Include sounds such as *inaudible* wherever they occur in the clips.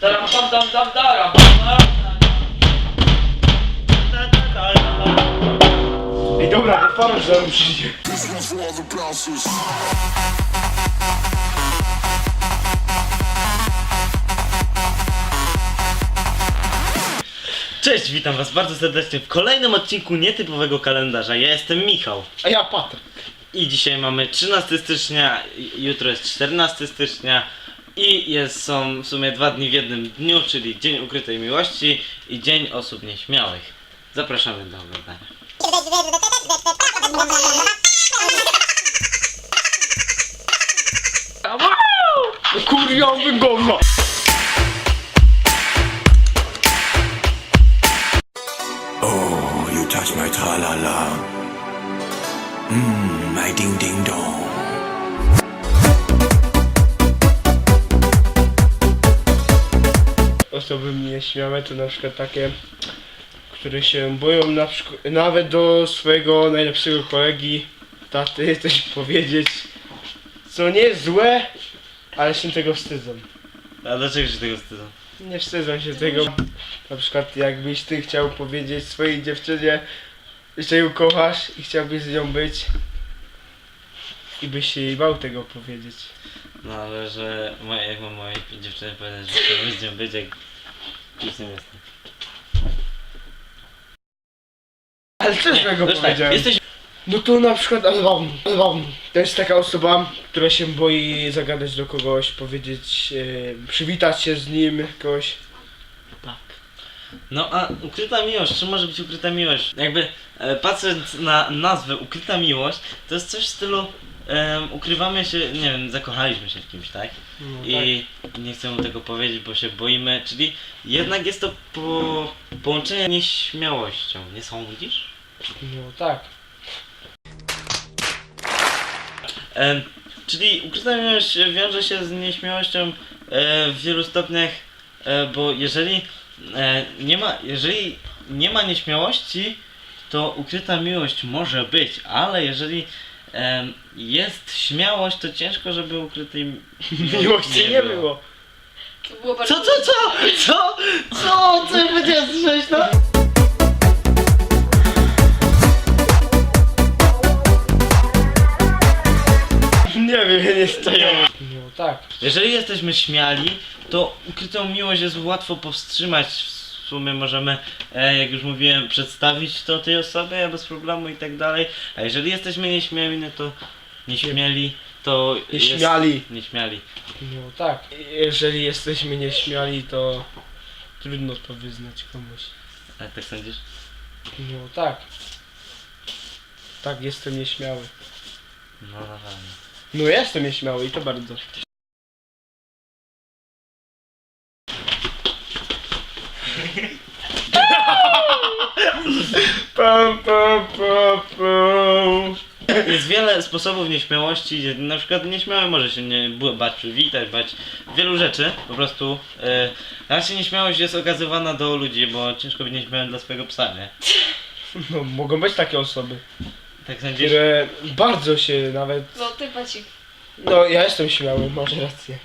Daram, dam, dam, dam, daram. Ej, dobra, to pan że on przyjdzie. This one for all the bouncers. Cześć, witam was bardzo serdecznie w kolejnym odcinku nietypowego kalendarza. Ja jestem Michał A ja Patryk. i dzisiaj mamy 13 stycznia, i- jutro jest 14 stycznia i jest, są w sumie dwa dni w jednym dniu, czyli Dzień Ukrytej Miłości i Dzień Osób Nieśmiałych. Zapraszamy do oglądania. Kurwiowy gówno. Oh, you touch my tra-la-la. Mmm, my ding-ding-dong. Osoby nieśmiałe to na przykład takie, które się boją na nawet do swojego najlepszego kolegi, taty, *laughs* coś powiedzieć, co nie jest złe, ale się tego wstydzą. A dlaczego się tego wstydzą? Nie wstydzą się tego. Na przykład jakbyś ty chciał powiedzieć swojej dziewczynie, że ją kochasz i chciałbyś z nią być i byś się jej bał tego powiedzieć. No ale że jak mam mojej dziewczyny powiedzieć, że chcę z nią być, jak już nie jestem. Ale co złego już tak, powiedziałem? jesteś No to na przykład Alwam, Alwam. To jest taka osoba, która się boi zagadać do kogoś, powiedzieć, e, przywitać się z nim jakoś. Tak. No a ukryta miłość, czym może być ukryta miłość? Jakby e, patrząc na nazwę ukryta miłość, to jest coś w stylu em, ukrywamy się, nie wiem, zakochaliśmy się w kimś, tak? No, I nie chcemy tego powiedzieć, bo się boimy, czyli jednak jest to po, połączenie nieśmiałością, nie sądzisz? No tak. Em, czyli ukryta miłość wiąże się z nieśmiałością e, w wielu stopniach, e, bo jeżeli e, nie ma, jeżeli nie ma nieśmiałości, to ukryta miłość może być, ale jeżeli em, jest śmiałość, to ciężko, żeby ukrytej *laughs* mi- Miłości nie było. To było bardzo... Co, co, co? Co? Co? Co ja powiedziałem słyszałeś to? Nie wiem, ja nie stoję. No tak. Jeżeli jesteśmy śmiali, to ukrytą miłość jest łatwo powstrzymać. W sumie możemy, e, jak już mówiłem, przedstawić to tej osobie bez problemu i tak dalej. A jeżeli jesteśmy nieśmiali, no to nieśmiali, to Nieśmiali. Jest, nieśmiali. No tak. Jeżeli jesteśmy nieśmiali, to trudno to wyznać komuś. A tak sądzisz? No tak. Tak, jestem nieśmiały. No na pewno. No jestem nieśmiały i to bardzo. Jest wiele sposobów nieśmiałości, na przykład nieśmiały może się nie bać przywitać, bać wielu rzeczy, po prostu e, raczej nieśmiałość jest okazywana do ludzi, bo ciężko być nieśmiałym dla swojego psa, nie? No, mogą być takie osoby, Tak sądzisz? które bardzo się nawet... No ty pacik. No, ja jestem śmiały, masz rację.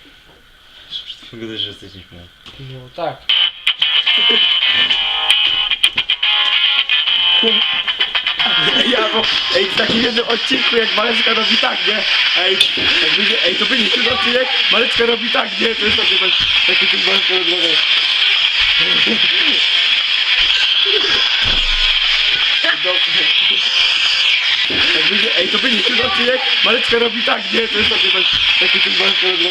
Wygląda, że jesteś nieśmiały. No tak. *laughs* Ja, bo ej, w takim jednym odcinku jak Maleczka robi tak, nie? Ej, jak ej, to będzie ten odcinek, Maleczka robi tak, nie? To jest taki, taki ten Maleczka robi Jak będzie, ej, to będzie ten odcinek, Maleczka robi tak, nie? To jest taki, taki ten Maleczka robi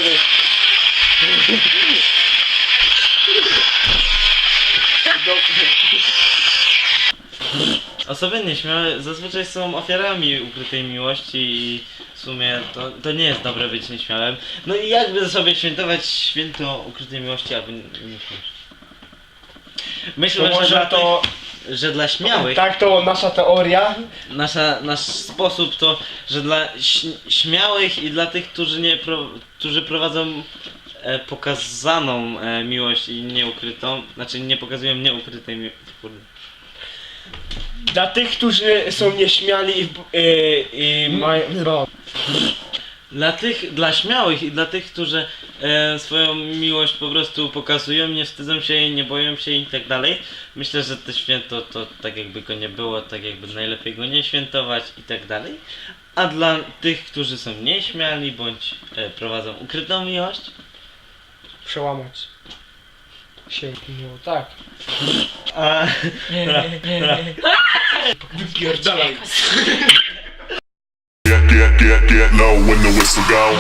Osoby nieśmiałe zazwyczaj są ofiarami ukrytej miłości i w sumie to, to nie jest dobre być nieśmiałym. No i jakby sobie świętować święto ukrytej miłości albo nie, nie Myślę, To że, może dla to... tych, że dla śmiałych Tak, to nasza teoria. nasza, nasz sposób to, że dla ś- śmiałych i dla tych, którzy nie pro, którzy prowadzą e, pokazaną e, miłość i nieukrytą, znaczy nie pokazują nieukrytej miłości. Dla tych, którzy są nieśmiali i, i, i mają... No. dla tych, dla śmiałych i dla tych, którzy e, swoją miłość po prostu pokazują, nie wstydzą się jej, nie boją się i tak dalej. Myślę, że to święto to tak jakby go nie było, tak jakby najlepiej go nie świętować i tak dalej. A dla tych, którzy są nieśmiali bądź e, prowadzą ukrytą miłość, Przełamać się. No tak. a, dobra, dobra. Wypierdalaj. Get, get, get, get low when the whistle go.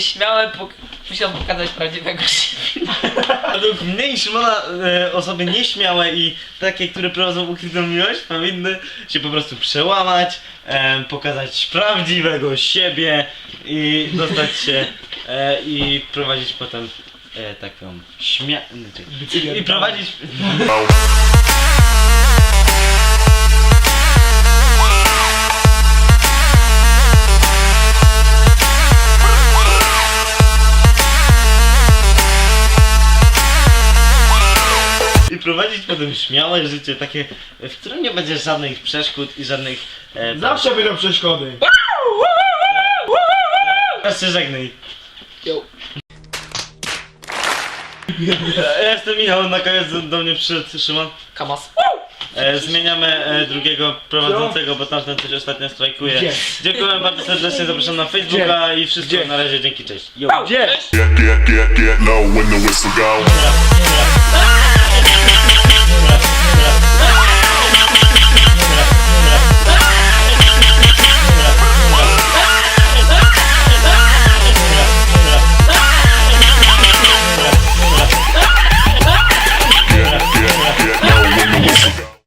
Osoby nieśmiałe pok- muszą pokazać prawdziwego siebie. *laughs* Według mnie i Szymona e, osoby nieśmiałe i takie, które prowadzą ukrytą miłość powinny się po prostu przełamać, e, pokazać prawdziwego siebie i dostać się e, i prowadzić potem e, taką śmia... I, i prowadzić... *laughs* prowadzić potem śmiałe życie, takie, w którym nie będzie żadnych przeszkód i żadnych... E, Zawsze będą przeszkody. Teraz się żegnaj. Yo. Ja jestem Michał, na koniec do, mnie przyszedł Szymon. Kamas. E, zmieniamy e, drugiego prowadzącego, bo tamten coś ostatnio strajkuje. Gdzie? Dziękuję bardzo serdecznie, zapraszam na Facebooka i wszystko. Na razie, dzięki, cześć. Yo. Gdzie? Get, get, get, get low when the whistle go. Dobra, dobra.